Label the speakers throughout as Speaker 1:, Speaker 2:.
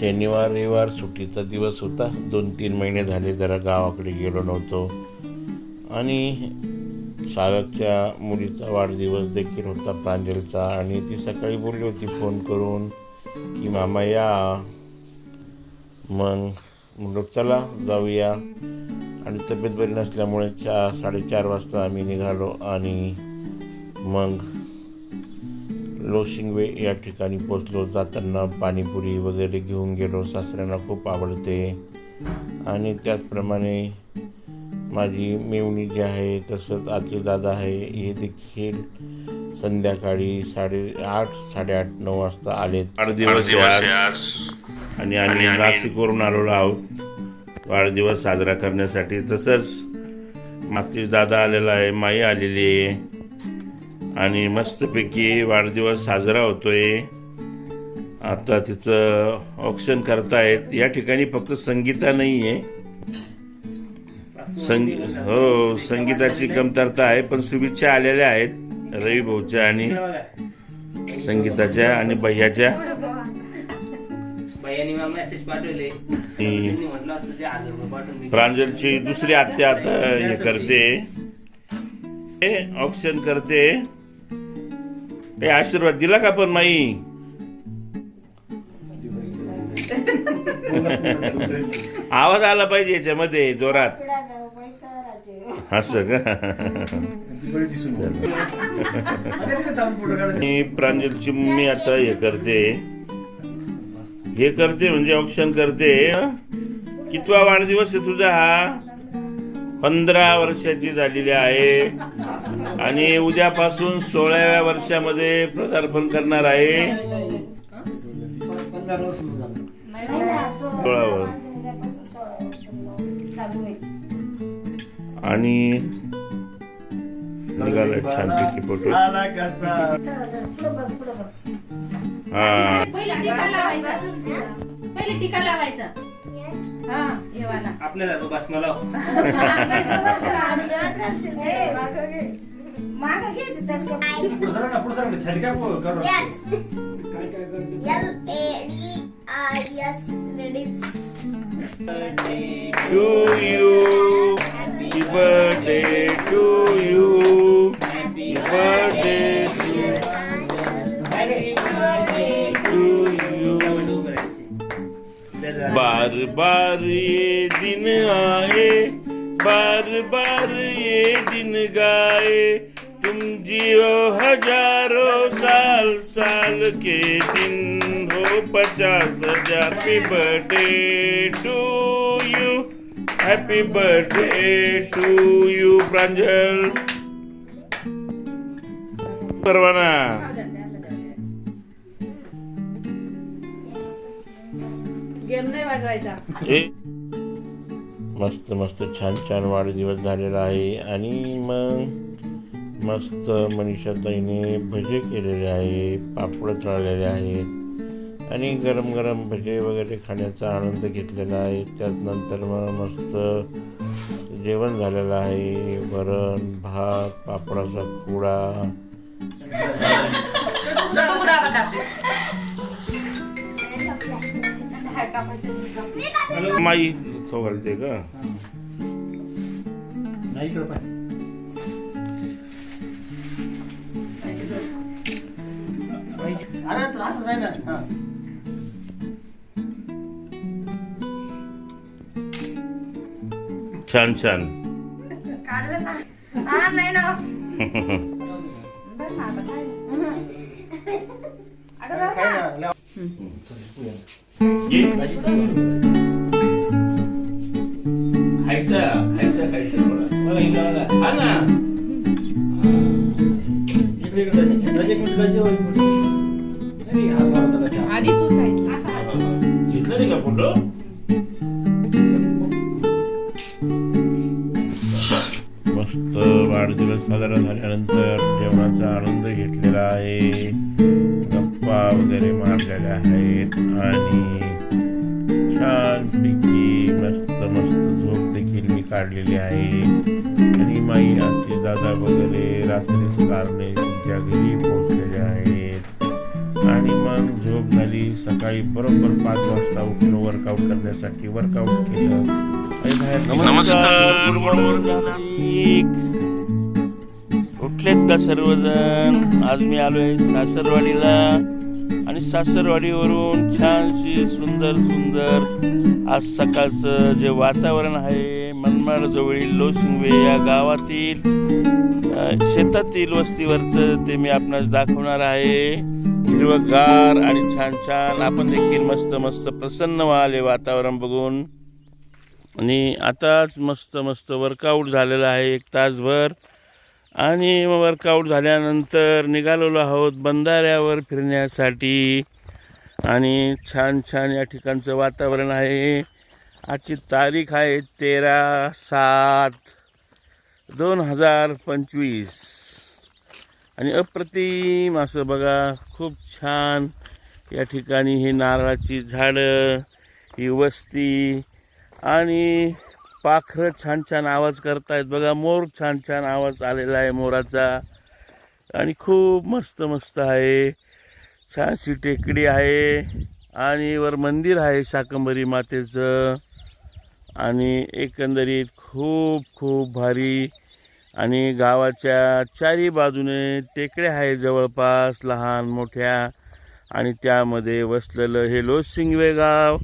Speaker 1: शनिवार रविवार सुट्टीचा दिवस होता. दोन तीन महिने झाले जरा गावाकडे गेलो नव्हतो. आणि शारदच्या मुलीचा वाढदिवस देखील होता प्रांजलचा. आणि ती सकाळी बोलली होती फोन करून की मामा या. मग म्हणलो चला जाऊया. आणि तब्येत बरी नसल्यामुळे चार साडेचार वाजता आम्ही निघालो आणि मग लोशिंगवे या ठिकाणी पोचलो. जाताना पाणीपुरी वगैरे घेऊन गेलो. सासऱ्यांना खूप आवडते. आणि त्याचप्रमाणे माझी मेवणी जी आहे तसंच आजी दादा आहे हे देखील संध्याकाळी साडे आठ साडेआठ नऊ वाजता आलेत. वाढदिवस आणि आम्ही नाशिकवरून आलेलो आहोत. वाढदिवस साजरा करण्यासाठी. तसंच मागचीच दादा आलेला आहे माई आलेली आहे. आणि मस्तपैकी वाढदिवस साजरा होतोय. आता तिचं ऑप्शन करतायत. या ठिकाणी फक्त संगीता नाही आहे संगी हो संगीताची कमतरता आहे पण शुभेच्छा आलेल्या आहेत. रवी भाऊच्या आणि संगीताच्या आणि भैयाच्या. प्रांजलची दुसरी आत्या आता हे करते. ऑप्शन करते. काही आशीर्वाद दिला का पण माई? आवाज आला पाहिजे याच्यामध्ये जोरात. असं का? आणि प्रांजलची मम्मी आता हे करते. हे करते म्हणजे ऑप्शन करते. कितवा वाढदिवस आहे तुझा हा? पंधरा वर्षाची झालेली आहे. आणि उद्यापासून सोळाव्या वर्षामध्ये पदार्पण करणार आहे. सोळावर आणि निघाला छानपैकी फोटो हा.
Speaker 2: पहिले टीका लावायचा. पहिले टीका लावायचा हा येवाला
Speaker 3: आपल्याला तो बस मला
Speaker 1: to you. Happy birthday to you. Happy birthday to you. बार बार ये दिन आए बार बार ये दिन गाए तुम जियो हजारों साल साल के दिन हो पचास हजार। Happy birthday to you happy birthday to you Pranjal. परवाना।
Speaker 2: गेम नाही वाजवायचा.
Speaker 1: ए. मस्त मस्त छान छान वाढदिवस झालेला आहे. आणि मग मस्त मनीषाताईने भजे केलेले आहे पापड तळलेले आहेत आणि गरम गरम भजे वगैरे खाण्याचा आनंद घेतलेला आहे. त्यानंतर मग मस्त जेवण झालेलं आहे. वरण भात पापडाचा कुडा माई खाऊ घालते का? छान छान. खायचं खायचं खायचं थोडं. हा ना.
Speaker 2: आधी
Speaker 1: घेतलं मस्त वाढदिवस साजरा झाल्यानंतर जेवणाचा आनंद घेतलेला आहे. गप्पा वगैरे मारलेल्या आहेत आणि छानपैकी मस्त मस्त झोप देखील मी काढलेली आहे. आणि माई आजी दादा वगैरे रात्री कारणे तुमच्या घरी पोहोचलेले आहेत. आणि मग झोप झाली. सकाळी बरोबर पाच वाजता उठलो वर्कआउट करण्यासाठी वर्कआउट केलं.
Speaker 4: उठलेत का सर्वजण? आज मी आलोय सासरवाडीला. आणि सासरवाडीवरून छानशी सुंदर सुंदर आज सकाळचं जे वातावरण आहे मनमाड जवळील लोसिंगवे या गावातील शेतातील वस्तीवरचं ते मी आपणास दाखवणार आहे. हिरवगार आणि छान छान आपण देखील मस्त मस्त प्रसन्न व्हाले वातावरण बघून. आणि आताच मस्त मस्त वर्कआउट झालेलं आहे एक तासभर. आणि वर्कआउट झाल्यानंतर निघालेलो आहोत बंधाऱ्यावर फिरण्यासाठी. आणि छान छान या ठिकाणचं वातावरण आहे. आजची तारीख आहे तेरा सात दोन हजार पंचवीस. आणि अप्रतिम असं बघा खूप छान. या ठिकाणी हे नारळाची झाडं ही वस्ती आणि पाखरं छान छान आवाज करतायत बघा. मोर छान छान आवाज आलेला आहे मोराचा. आणि खूप मस्त मस्त आहे. छानशी टेकडी आहे आणि वर मंदिर आहे शाकंभरी मातेचं. आणि एकंदरीत खूप खूप भारी आणि गावाच्या चारी बाजूने टेकडे आहे जवळपास लहान मोठ्या. आणि त्यामध्ये वसलेलं हे लोसिंगवे गाव.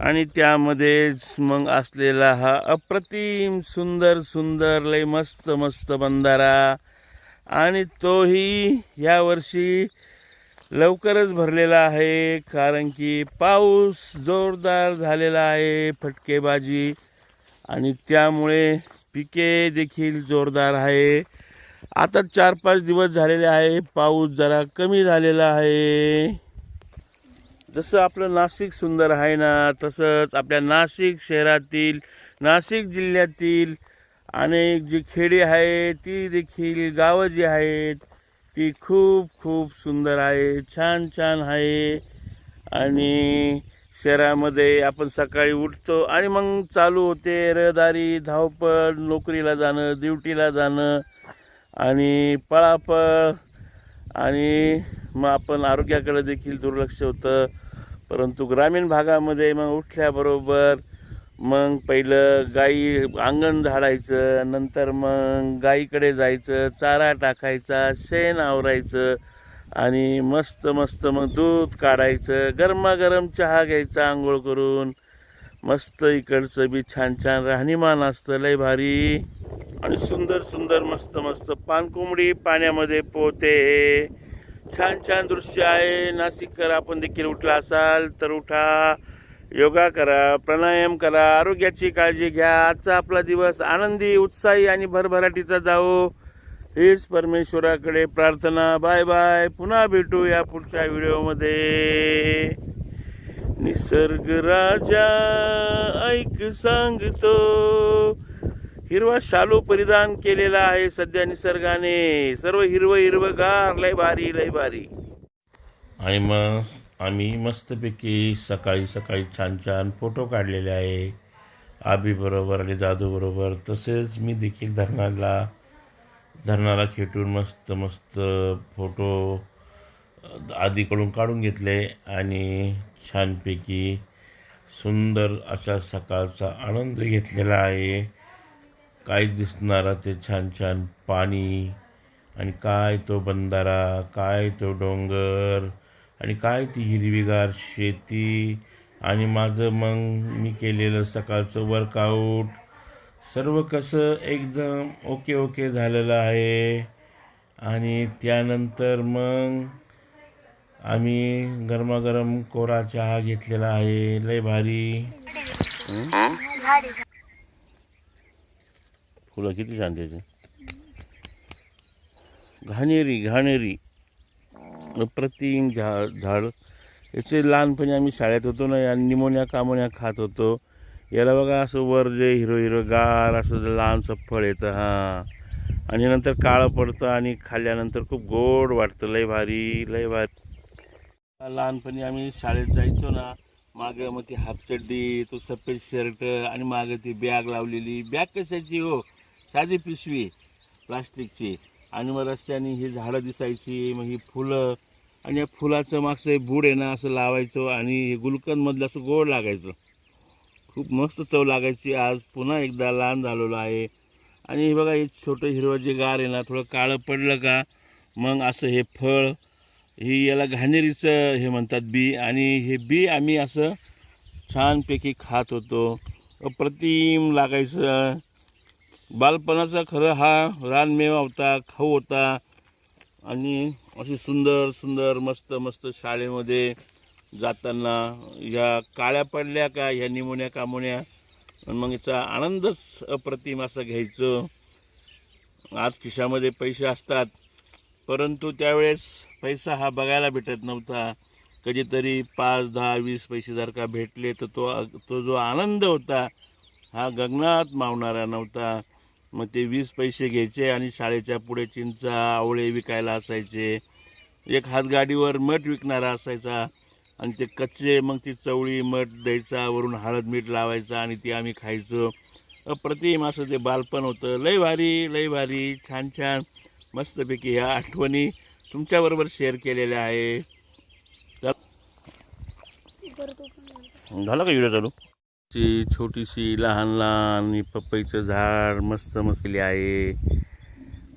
Speaker 4: आणि त्यामध्येच मग असलेला हा अप्रतिम सुंदर सुंदर लय मस्त मस्त बंधारा. आणि तोही यावर्षी लवकरच भरलेला आहे कारण की पाऊस जोरदार झालेला आहे फटकेबाजी. आणि त्यामुळे पिके देखील जोरदार आहे. आता चार पाच दिवस झालेले आहे. पाऊस जरा कमी झालेला आहे. जसं आपलं नाशिक सुंदर आहे ना तसंच आपल्या नाशिक शहरातील नाशिक जिल्ह्यातील अनेक जी खेडी आहे ती देखील गावं जी आहेत ती खूप खूप सुंदर आहे. छान छान आहे. आणि शहरामध्ये आपण सकाळी उठतो आणि मग चालू होते रहदारी धावपळ नोकरीला जाणं ड्युटीला जाणं आणि पळापळ. आणि मग आपण आरोग्याकडे देखील दुर्लक्ष होतं. परंतु ग्रामीण भागामध्ये मग उठल्याबरोबर मग पहिलं गाई अंगण झाडायचं नंतर मग गाईकडे जायचं चारा टाकायचा शेण आवरायचं. आणि मस्त मस्त मग दूध काढायचं गरमागरम चहा घ्यायचा आंघोळ करून. मस्त इकडचं बी छान छान राहणीमान असतं लय भारी. आणि सुंदर सुंदर मस्त मस्त पानकोंबडी पाण्यामध्ये पोहते. छान छान दृश्य आहे. नाशिककर आपण देखील उठला असाल तर उठा. योगा करा प्राणायाम करा आरोग्याची काळजी घ्या. आजचा आपला दिवस आनंदी उत्साही आणि भरभराटीचा जाओ हेच परमेश्वराकडे प्रार्थना. Bye bye. पुन्हा भेटू या पुढच्या व्हिडिओमध्ये. निसर्ग राजा ऐक सांगतो. हिरवा शालू परिधान केलेला आहे सध्या निसर्गाने. सर्व हिरवं हिरवगार लय भारी लय भारी.
Speaker 1: आणि मग आम्ही मस्तपैकी सकाळी सकाळी छान छान फोटो काढलेले आहे. आबीबरोबर आणि जादूबरोबर तसेच मी देखील धरणाला धरणाला खेटून मस्त मस्त फोटो आधीकडून काढून घेतले आणि छानपैकी सुंदर अशा सकाळचा आनंद घेतलेला आहे. काय दिसणारा ते छान छान पाणी आणि काय तो बंधारा काय तो डोंगर आणि काय ती हिरवीगार शेती. आणि माझं मग मी केलेलं सकाळचं वर्कआउट सर्व कसं एकदम ओके ओके झालेलं आहे. आणि त्यानंतर मग आम्ही गरमागरम कोरा चहा घेतलेला आहे. लय भारी.
Speaker 4: फुलं किती छान त्याचे. घाणेरी घाणेरी. अप्रतिम झाड झाड. याचे लहानपणी आम्ही शाळेत होतो ना या निमोन्या कामोन्या खात होतो. याला बघा असं वर जे हिरो हिरो गार असं लहानसं फळ येतं हां. आणि नंतर काळं पडतं आणि खाल्ल्यानंतर खूप गोड वाटतं लय भारी लय भारी. लहानपणी आम्ही शाळेत जायचो ना मागं मग ती हाफचड्डी तो सफेद शर्ट आणि मागं ती बॅग लावलेली. बॅग कशाची हो? साधी पिशवी प्लास्टिकची. आणि मग रस्त्याने ही झाडं दिसायची मग ही फुलं. आणि या फुलाचं मागचं हे बूड आहे ना असं लावायचो आणि हे गुलकंदमधलं असं गोड लागायचं. खूप मस्त चव लागायची. आज पुन्हा एकदा लहान झालेलो आहे. आणि हे बघा हे छोटं हिरवं जे गार आहे ना थोडं काळं पडलं का मग असं हे फळ ही याला घाणेरीचं हे म्हणतात बी. आणि हे बी आम्ही असं छानपैकी खात होतो. अप्रतिम लागायचं. बालपणाचा खरं हा रानमेवा होता खाऊ होता. आणि अशी सुंदर सुंदर मस्त मस्त शाळेमध्ये जाताना ह्या काळ्या पडल्या का ह्या निमोन्या कामोन्या मग याचा आनंदच अप्रतिम असं घ्यायचं. आज खिशामध्ये पैसे असतात परंतु त्यावेळेस पैसा हा बघायला भेटत नव्हता. कधीतरी पाच दहा वीस पैसे जर का भेटले तर तो तो जो आनंद होता हा गगनात मावणारा नव्हता. मग ते वीस पैसे घ्यायचे आणि शाळेच्या पुढे चिंचा आवळे विकायला असायचे. एक हातगाडीवर मठ विकणारा असायचा. आणि ते कच्चे मग ती चवळी मठ द्यायचा वरून हळद मीठ लावायचा आणि ती आम्ही खायचो. अप्रतिम असं ते बालपण होतं. लय भारी लय भारी छान छान. मस्तपैकी ह्या आठवणी तुमच्याबरोबर शेअर केलेल्या आहे झालं का व्हिडिओ चालू? ती छोटीशी लहान लहान पपईचं झाड मस्त मस्तली आहे.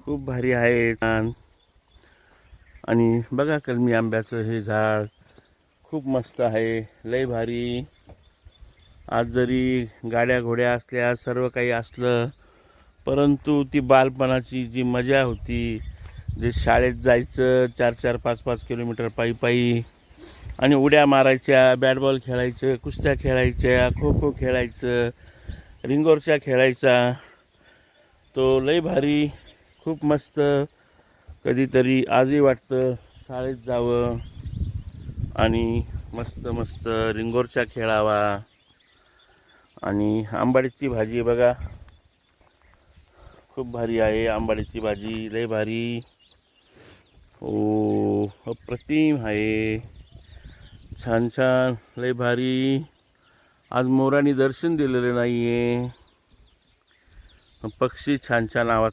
Speaker 4: खूप भारी आहे छान. आणि बघा कलमी आंब्याचं हे झाड. खूप मस्त आहे. लय भारी. आज जरी गाड्या घोड्या असल्या सर्व काही असलं परंतु ती बालपणाची जी मजा होती जे शाळेत जायचं चार चार पाच पाच किलोमीटर पायी पायी आणि उड्या मारायच्या बॅट बॉल खेळायचं कुस्त्या खेळायच्या खो खो खेळायचं रिंगोरच्या खेळायचा तो लय भारी खूप मस्त. कधीतरी आजही वाटतं शाळेत जावं. आणि मस्त मस्त रिंगोरचा खेळावा. आणि आंबाडीची भाजी बघा. खूप भारी आहे आंबाडीची भाजी लय भारी. ओ अप्रतिम आहे. छान छान लय भारी. आज मोराने दर्शन दिलेलं नाही आहे पक्षी छान छान आवाज